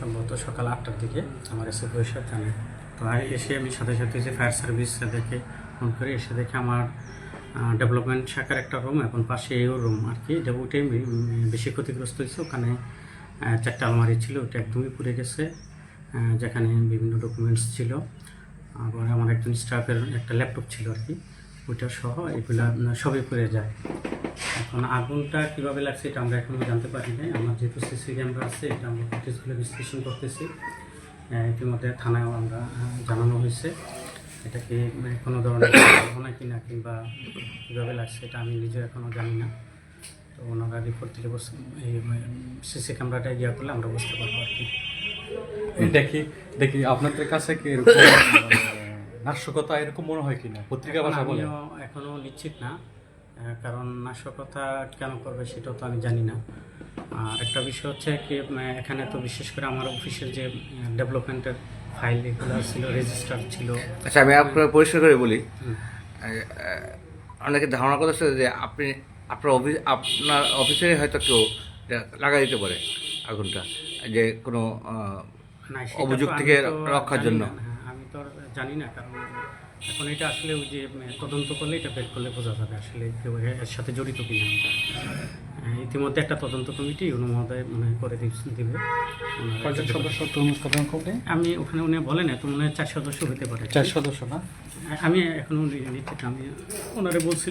সম্ভবত সকাল আটটার দিকে আমার এসে পরিষদ জানে তো এসে আমি সাথে সাথে যে ফায়ার সার্ভিস দেখে ফোন করে এসে দেখে আমার ডেভেলপমেন্ট শাখার একটা রুম এবং পাশে এও রুম আর কি। যে ওইটাই বেশি ক্ষতিগ্রস্ত হয়েছে। ওখানে চারটা আলমারি ছিল ওটা একদমই পুড়ে গেছে। যেখানে বিভিন্ন ডকুমেন্টস ছিল। আবার আমার একজন স্টাফের একটা ল্যাপটপ ছিল আর কি। ওইটা সহ এগুলো, সবই পুড়ে যায়। এখন আগুনটা কীভাবে লাগছে এটা আমরা এখনও জানতে পারি নাই আমার যেহেতু সিসি ক্যামেরা আছে এটা আমরা ফুটেজগুলো বিশ্লেষণ করতেছি। ইতিমধ্যে থানায়ও আমরা জানানো হয়েছে। এটা কি মানে কোনো ধরনের ঘটনা কিনা কিংবা কীভাবে লাগছে এটা আমি নিজে এখনও জানি না। তো ওনারা রিপোর্ট দিলে এই সিসি ক্যামেরাটা ইয়া করলে আমরা বুঝতে পারব আর কি। দেখি দেখি আপনাদের কাছে কি এরকম নাশকতা এরকম মনে হয় কিনা? পত্রিকা ভাষা বলে? এখনও নিশ্চিত না। কারণ নাশকতা কেন করবে সেটাও তো আমি জানি না। আর একটা বিষয় হচ্ছে কি এখানে তো বিশেষ করে আমার অফিসের যে ডেভেলপমেন্টের ফাইল এগুলো ছিল রেজিস্টার ছিল। আচ্ছা আমি আপনার পরিষ্কার করে বলি। অনেকে ধারণা করতেছে যে আপনি আপনার অফিস আপনার অফিসে হয়তো কেউ লাগাই দিতে পারে আগুনটা যে কোনো অভিযোগ থেকে রক্ষার জন্য। হ্যাঁ, আমি তো আর জানি না কারণ এখন এটা আসলে ওই যে তদন্ত করলে এটা বের করলে বোঝা যাবে আসলে কেউ এর সাথে জড়িত কিনা। ইতিমধ্যে একটা তদন্ত কমিটি অনুমোদয় মনে হয় করে দিবে। কয়জন সদস্য তদন্ত করবে? আমি ওখানে উনি বলেন তো মনে হয় চার সদস্য হতে পারে। চার সদস্য না? আমি এখন আমি ওনারে বলছিলাম।